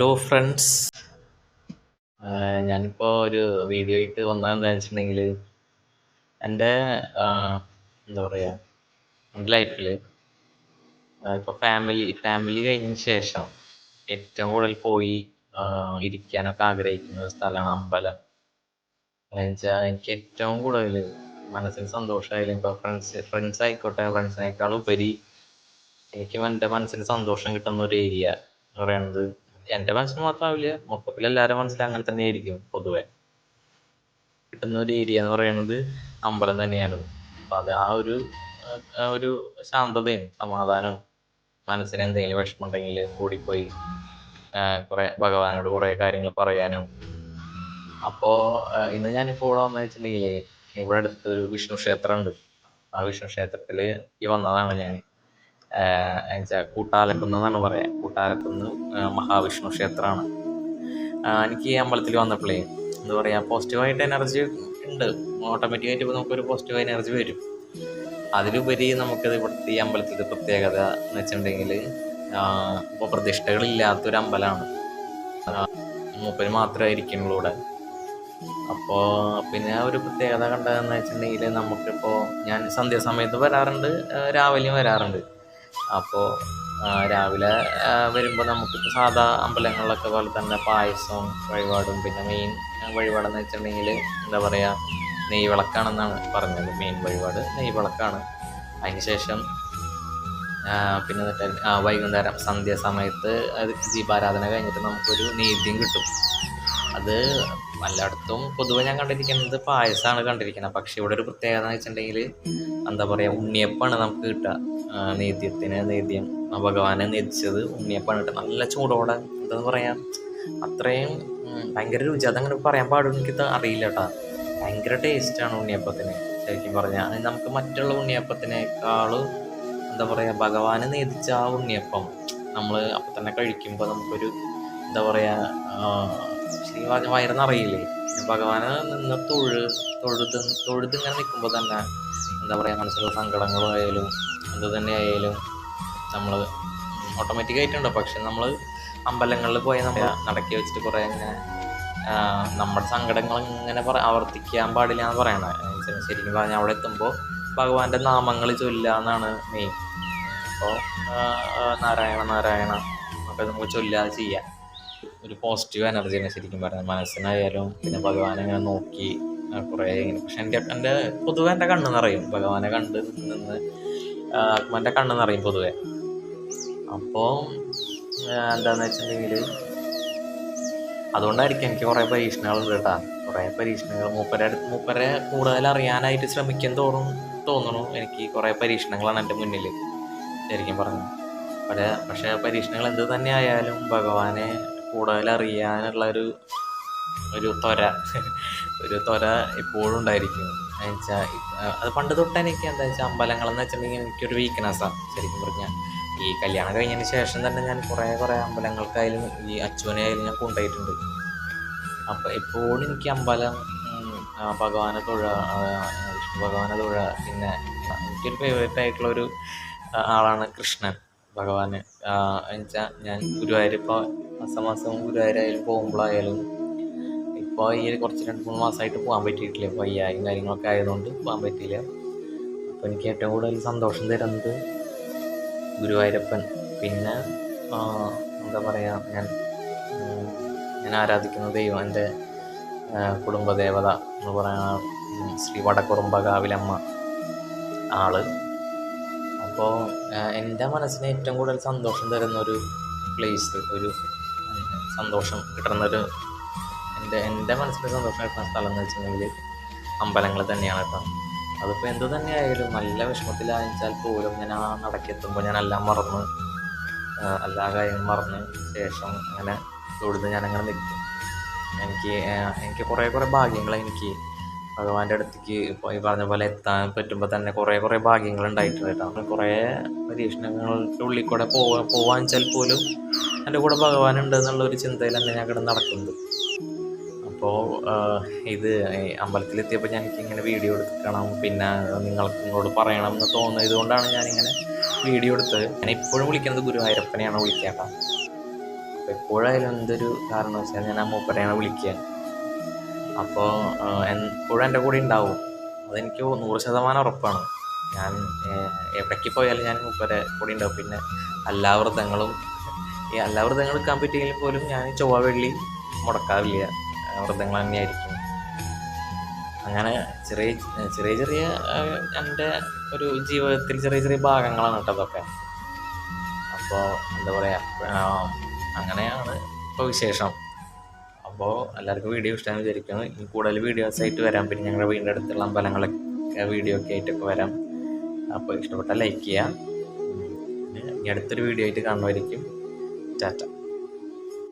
Hello friends ഞാനിപ്പോൾ ഒരു video ആയിട്ട് വന്നതെന്ന് വെച്ചിട്ടുണ്ടെങ്കിൽ എന്റെ എന്താ പറയുക എന്റെ ലൈഫിൽ ഇപ്പോൾ ഫാമിലി ഫാമിലി കഴിഞ്ഞ ശേഷം ഏറ്റവും കൂടുതൽ പോയി ഇരിക്കാനൊക്കെ ആഗ്രഹിക്കുന്ന ഒരു സ്ഥലമാണ് അമ്പലം. എന്നുവെച്ചാൽ എനിക്ക് ഏറ്റവും കൂടുതൽ മനസ്സിന് സന്തോഷമായാലും ഇപ്പോൾ ഫ്രണ്ട്സ് ഫ്രണ്ട്സ് ആയിക്കോട്ടെ ഫ്രണ്ട്സിനേക്കാളും ഉപരി എനിക്ക് എന്റെ മനസ്സിന് സന്തോഷം കിട്ടുന്ന ഒരു ഏരിയ എന്ന് പറയുന്നത് എന്റെ മനസ്സിന് മാത്രമാവില്ല മൊത്തത്തിൽ എല്ലാവരുടെ മനസ്സിൽ അങ്ങനെ തന്നെ ആയിരിക്കും പൊതുവെ. കിട്ടുന്ന ഒരു ഏരിയ എന്ന് പറയുന്നത് അമ്പലം തന്നെയാണ്. അപ്പം അത് ആ ഒരു ഒരു ശാന്തതയും സമാധാനവും മനസ്സിന് എന്തെങ്കിലും വിഷമം ഉണ്ടെങ്കിൽ കൂടിപ്പോയി കുറേ ഭഗവാനോട് കുറേ കാര്യങ്ങൾ പറയാനും. അപ്പോൾ ഇന്ന് ഞാനിപ്പോൾ ഇവിടെ വന്നു വെച്ചിട്ടുണ്ടെങ്കിൽ ഇവിടെ അടുത്തൊരു വിഷ്ണു ക്ഷേത്രമുണ്ട്. ആ വിഷ്ണു ക്ഷേത്രത്തിൽ ഈ വന്നതാണ് ഞാൻ കൂട്ടാലക്കുന്ന് എന്നാണ് പറയുക കൂട്ടാലക്കുന്ന് മഹാവിഷ്ണു ക്ഷേത്രമാണ്. എനിക്ക് ഈ അമ്പലത്തിൽ വന്നപ്പോഴേ എന്താ പറയുക പോസിറ്റീവായിട്ട് എനർജി ഉണ്ട്. ഓട്ടോമാറ്റിക്കായിട്ട് ഇപ്പോൾ നമുക്കൊരു പോസിറ്റീവ് എനർജി വരും. അതിലുപരി നമുക്കത് ഇവിടുത്തെ ഈ അമ്പലത്തിന്റെ പ്രത്യേകത എന്ന് വെച്ചിട്ടുണ്ടെങ്കിൽ ഇപ്പോൾ പ്രതിഷ്ഠകളില്ലാത്തൊരു അമ്പലമാണ് മൂപ്പര് മാത്രമായിരിക്കുള്ളൂ ഇവിടെ. അപ്പോൾ പിന്നെ ഒരു പ്രത്യേകത കണ്ടതെന്ന് വെച്ചിട്ടുണ്ടെങ്കിൽ നമുക്കിപ്പോൾ ഞാൻ സന്ധ്യാസമയത്ത് വരാറുണ്ട് രാവിലെയും വരാറുണ്ട്. അപ്പോൾ രാവിലെ വരുമ്പോൾ നമുക്കിപ്പോൾ സാധാ അമ്പലങ്ങളിലൊക്കെ പോലെ തന്നെ പായസവും വഴിപാടും. പിന്നെ മെയിൻ വഴിപാടെന്ന് വെച്ചിട്ടുണ്ടെങ്കിൽ എന്താ പറയുക നെയ് വിളക്കാണെന്നാണ് പറഞ്ഞത്. മെയിൻ വഴിപാട് നെയ് വിളക്കാണ്. അതിനുശേഷം പിന്നെ വൈകുന്നേരം സന്ധ്യാസമയത്ത് അത് ദീപാരാധന കഴിഞ്ഞിട്ട് നമുക്കൊരു നെയ്ദ്യം കിട്ടും. അത് എല്ലായിടത്തും പൊതുവെ ഞാൻ കണ്ടിരിക്കുന്നത് പായസമാണ് കണ്ടിരിക്കുന്നത്. പക്ഷെ ഇവിടെ ഒരു പ്രത്യേകത എന്ന് വെച്ചിട്ടുണ്ടെങ്കിൽ എന്താ പറയുക ഉണ്ണിയപ്പാണ് നമുക്ക് കിട്ടുക. നേദ്യത്തിന് നേദ്യം ഭഗവാനെ നേദിച്ചത് ഉണ്ണിയപ്പാണ് കിട്ടുക. നല്ല ചൂടോടെ എന്താ പറയുക അത്രയും ഭയങ്കര രുചി. അതങ്ങനെ പറയാൻ പാടും എനിക്ക് അറിയില്ല കേട്ടോ. ഭയങ്കര ടേസ്റ്റാണ് ഉണ്ണിയപ്പത്തിന്. ശരിക്കും പറഞ്ഞാൽ നമുക്ക് മറ്റുള്ള ഉണ്ണിയപ്പത്തിനേക്കാളും എന്താ പറയുക ഭഗവാന് നേദിച്ച ആ ഉണ്ണിയപ്പം നമ്മൾ അപ്പം തന്നെ കഴിക്കുമ്പോൾ നമുക്കൊരു എന്താ പറയുക ശരിക്കും പറഞ്ഞ വയറെന്നറിയില്ലേ പിന്നെ ഭഗവാനെ നിന്ന് തൊഴു തൊഴുത് തൊഴുത് ഇങ്ങനെ നിൽക്കുമ്പോൾ തന്നെ എന്താ പറയുക മനസ്സിലുള്ള സങ്കടങ്ങളായാലും എന്ത് തന്നെ ആയാലും നമ്മൾ ഓട്ടോമാറ്റിക്കായിട്ടുണ്ട് പക്ഷെ നമ്മൾ അമ്പലങ്ങളിൽ പോയി നമ്മൾ നടക്കി വെച്ചിട്ട് കുറേ ഇങ്ങനെ നമ്മുടെ സങ്കടങ്ങൾ ഇങ്ങനെ പറ ആവർത്തിക്കാൻ പാടില്ല എന്ന് പറയണത് ശരിക്കും പറഞ്ഞാൽ അവിടെ എത്തുമ്പോൾ ഭഗവാന്റെ നാമങ്ങൾ ചൊല്ലുക എന്നാണ് മെയിൻ അപ്പോൾ നാരായണ നാരായണ ഒക്കെ നമുക്ക് ചൊല്ലാതെ ചെയ്യാം. ഒരു പോസിറ്റീവ് എനർജിയാണ് ശരിക്കും പറഞ്ഞാൽ മനസ്സിനായാലും പിന്നെ ഭഗവാനെ ഇങ്ങനെ നോക്കി കുറേ ഇങ്ങനെ. പക്ഷെ എന്റെ എന്റെ പൊതുവെ എന്റെ കണ്ണ് നിറയും. ഭഗവാനെ കണ്ട് നിന്ന് എന്റെ കണ്ണ് നിറയും പൊതുവെ. അപ്പോൾ എന്താണെന്ന് വെച്ചിട്ടുണ്ടെങ്കിൽ അതുകൊണ്ടായിരിക്കും എനിക്ക് കുറേ പരീക്ഷണങ്ങളുണ്ട് കേട്ടോ. കുറേ പരീക്ഷണങ്ങൾ മൂപ്പരെ മൂപ്പരെ കൂടുതൽ അറിയാനായിട്ട് ശ്രമിക്കും തോറും തോന്നണു എനിക്ക് കുറേ പരീക്ഷണങ്ങളാണ് എന്റെ മുന്നിൽ ശരിക്കും പറഞ്ഞു. പക്ഷേ പക്ഷേ പരീക്ഷണങ്ങൾ എന്ത് തന്നെ ആയാലും ഭഗവാനെ കൂടുതൽ അറിയാനുള്ള ഒരു ത്വര ഒരു ത്വര ഇപ്പോഴും ഉണ്ടായിരിക്കും. എന്നുവെച്ചാൽ അത് പണ്ട് തൊട്ട് എനിക്ക് എന്താ വെച്ചാൽ അമ്പലങ്ങളെന്ന് വെച്ചിട്ടുണ്ടെങ്കിൽ എനിക്കൊരു വീക്ക്നെസ്സാണ് ശരിക്കും പറഞ്ഞാൽ ഈ കല്യാണം കഴിഞ്ഞതിന് ശേഷം തന്നെ ഞാൻ കുറേ കുറേ അമ്പലങ്ങൾക്കായാലും ഈ അച്ഛനെയായാലും ഞാൻ കൊണ്ടുപോയിട്ടുണ്ട്. അപ്പോൾ എപ്പോഴും എനിക്ക് അമ്പലം ഭഗവാനെ തൊഴ വിഷ്ണു ഭഗവാനെ തൊഴ പിന്നെ എനിക്കൊരു ഫേവറേറ്റ് ആയിട്ടുള്ളൊരു ആളാണ് കൃഷ്ണൻ. ഭഗവാന്. എന്നുവെച്ചാൽ ഞാൻ ഗുരുവായൂർ ഇപ്പോൾ മാസം മാസം ഗുരുവായൂരായാലും പോകുമ്പോഴായാലും ഇപ്പോൾ ഈ കുറച്ച് രണ്ട് മൂന്ന് മാസമായിട്ട് പോകാൻ പറ്റിയിട്ടില്ല. ഇപ്പോൾ വയ്യായും കാര്യങ്ങളൊക്കെ ആയതുകൊണ്ട് പോകാൻ പറ്റിയില്ല. അപ്പോൾ എനിക്ക് ഏറ്റവും കൂടുതൽ സന്തോഷം തരുന്നത് ഗുരുവായൂരപ്പൻ. പിന്നെ എന്താ പറയുക ഞാൻ ഞാൻ ആരാധിക്കുന്ന ദൈവം എന്റെ കുടുംബദേവത എന്ന് പറയുന്ന ശ്രീ വടക്കുറുമ്പ കാവിലമ്മ ആൾ. അപ്പോൾ എന്റെ മനസ്സിന് ഏറ്റവും കൂടുതൽ സന്തോഷം തരുന്ന ഒരു പ്ലേസ് ഒരു സന്തോഷം കിട്ടുന്നൊരു എന്റെ എന്റെ മനസ്സിന് സന്തോഷം കിട്ടുന്ന സ്ഥലം എന്ന് വെച്ചിട്ടുണ്ടെങ്കിൽ അമ്പലങ്ങൾ തന്നെയാണ് കേട്ടോ. അതിപ്പോൾ എന്തു തന്നെയായാലും നല്ല വിഷമത്തിലായാൽ പോലും ഞാൻ ആ നടക്കെത്തുമ്പോൾ ഞാൻ എല്ലാം മറന്ന് എല്ലാ കാര്യങ്ങളും മറന്ന് ശേഷം അങ്ങനെ തൊടുന്ന് ഞാനങ്ങനെ നിൽക്കും. എനിക്ക് എനിക്ക് കുറേ കുറേ ഭാഗ്യങ്ങൾ എനിക്ക് ഭഗവാന്റെ അടുത്തേക്ക് ഈ പറഞ്ഞ പോലെ എത്താൻ പറ്റുമ്പോൾ തന്നെ കുറേ കുറേ ഭാഗ്യങ്ങൾ ഉണ്ടായിട്ടുണ്ട് കേട്ടോ. കുറേ പരീക്ഷണങ്ങളുടെ ഉള്ളിൽ കൂടെ പോവാ പോവാൻ വെച്ചാൽ പോലും എന്റെ കൂടെ ഭഗവാൻ ഉണ്ട് എന്നുള്ള ഒരു ചിന്തയിൽ തന്നെ ഞാൻ കിടന്ന് നടക്കുന്നത്. അപ്പോൾ ഇത് അമ്പലത്തിലെത്തിയപ്പോൾ ഞാൻ എനിക്കിങ്ങനെ വീഡിയോ എടുക്കണം പിന്നെ നിങ്ങൾക്ക് ഇങ്ങോട്ട് പറയണം എന്ന് തോന്നുന്നത് കൊണ്ടാണ് ഞാനിങ്ങനെ വീഡിയോ എടുത്തത്. ഞാൻ ഇപ്പോഴും വിളിക്കുന്നത് ഗുരുവായൂരപ്പനെയാണ് വിളിക്കുക കേട്ടോ. അപ്പോൾ എപ്പോഴായാലും എന്തൊരു കാരണം വെച്ചാൽ ഞാൻ ആ മൂപ്പരെയാണ് വിളിക്കുക. അപ്പോൾ എപ്പോഴും എന്റെ കൂടെ ഉണ്ടാവും. അതെനിക്ക് നൂറ് ശതമാനം ഉറപ്പാണ്. ഞാൻ എവിടേക്ക് പോയാലും ഞാൻ മൂപ്പരെ കൂടെ ഉണ്ടാവും. പിന്നെ എല്ലാ വ്രതങ്ങളും ഈ എല്ലാ വ്രതങ്ങൾ എടുക്കാൻ പറ്റിയെങ്കിൽ പോലും ഞാൻ ചൊവ്വ വെള്ളി മുടക്കാറില്ല. വ്രതങ്ങൾ തന്നെയായിരിക്കും. അങ്ങനെ ചെറിയ ചെറിയ ചെറിയ എന്റെ ഒരു ജീവിതത്തിൽ ചെറിയ ചെറിയ ഭാഗങ്ങളാണ് കേട്ടോ അതൊക്കെ. അപ്പോൾ എന്താ പറയുക അങ്ങനെയാണ് ഇപ്പോൾ വിശേഷം. അപ്പോൾ എല്ലാവർക്കും വീഡിയോ ഇഷ്ടമാണെന്ന് വിചാരിക്കുന്നു. ഇനി കൂടുതൽ വീഡിയോസ് ആയിട്ട് വരാം. പിന്നെ ഞങ്ങളുടെ വീടിന്റെ അടുത്തുള്ള അമ്പലങ്ങളൊക്കെ വീഡിയോ ഒക്കെ ആയിട്ടൊക്കെ വരാം. അപ്പോൾ ഇഷ്ടപ്പെട്ടാൽ ലൈക്ക് ചെയ്യാം ഇനി അടുത്തൊരു വീഡിയോ ആയിട്ട് കാണുമായിരിക്കും ടാറ്റ.